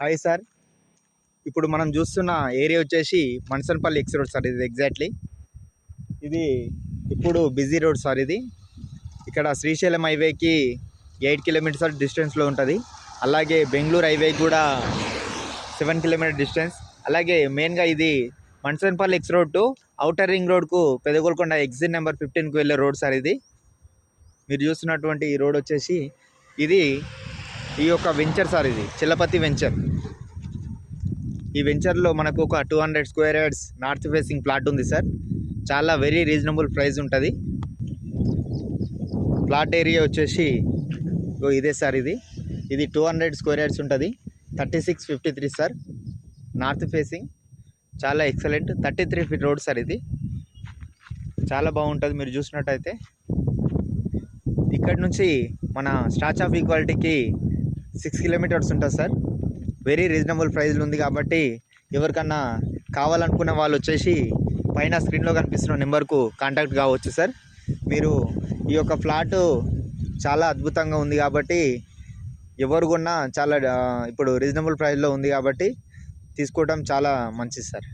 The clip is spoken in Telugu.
హాయ్ సార్ ఇప్పుడు మనం చూస్తున్న ఏరియా వచ్చేసి మన్సన్పల్లి ఎక్స్ రోడ్ సార్ ఇది ఎగ్జాక్ట్లీ ఇది ఇప్పుడు బిజీ రోడ్ సార్ ఇది. ఇక్కడ శ్రీశైలం హైవేకి ఎయిట్ కిలోమీటర్స్ డిస్టెన్స్లో ఉంటుంది. అలాగే బెంగళూరు హైవే కూడా సెవెన్ కిలోమీటర్ డిస్టెన్స్. అలాగే మెయిన్గా ఇది Mansanpally X road to outer ring రోడ్కు పెదగోల్కొండ exit number ఫిఫ్టీన్కి వెళ్ళే రోడ్ సార్ ఇది. మీరు చూస్తున్నటువంటి ఈ రోడ్ వచ్చేసి ఇది ఈ యొక్క వెంచర్ సార్ ఇది చిల్లపతి వెంచర్. ఈ వెంచర్లో మనకు ఒక two hundred square yards north facing plot ఉంది సార్. చాలా వెరీ రీజనబుల్ ప్రైస్ ఉంటుంది. ప్లాట్ ఏరియా వచ్చేసి ఇదే సార్ ఇది. ఇది టూ హండ్రెడ్ స్క్వేర్ యార్డ్స్ ఉంటుంది. Thirty six fifty three sir. North facing చాలా excellent. Thirty three feet road sir ఇది. చాలా బాగుంటుంది మీరు చూసినట్టయితే. ఇక్కడ నుంచి మన స్టాచ్ ఆఫ్ ఈక్వాలిటీకి సిక్స్ కిలోమీటర్స్ ఉంటుంది సార్. వెరీ రీజనబుల్ ప్రైస్లో ఉంది కాబట్టి ఎవరికన్నా కావాలనుకున్న వాళ్ళు వచ్చేసి పైన స్క్రీన్లో కనిపిస్తున్న నెంబర్కు కాంటాక్ట్ కావచ్చు సార్. మీరు ఈ యొక్క ఫ్లాట్ చాలా అద్భుతంగా ఉంది కాబట్టి ఎవరు కొన్నా చాలా ఇప్పుడు రీజనబుల్ ప్రైస్లో ఉంది కాబట్టి తీసుకోవడం చాలా మంచిది సార్.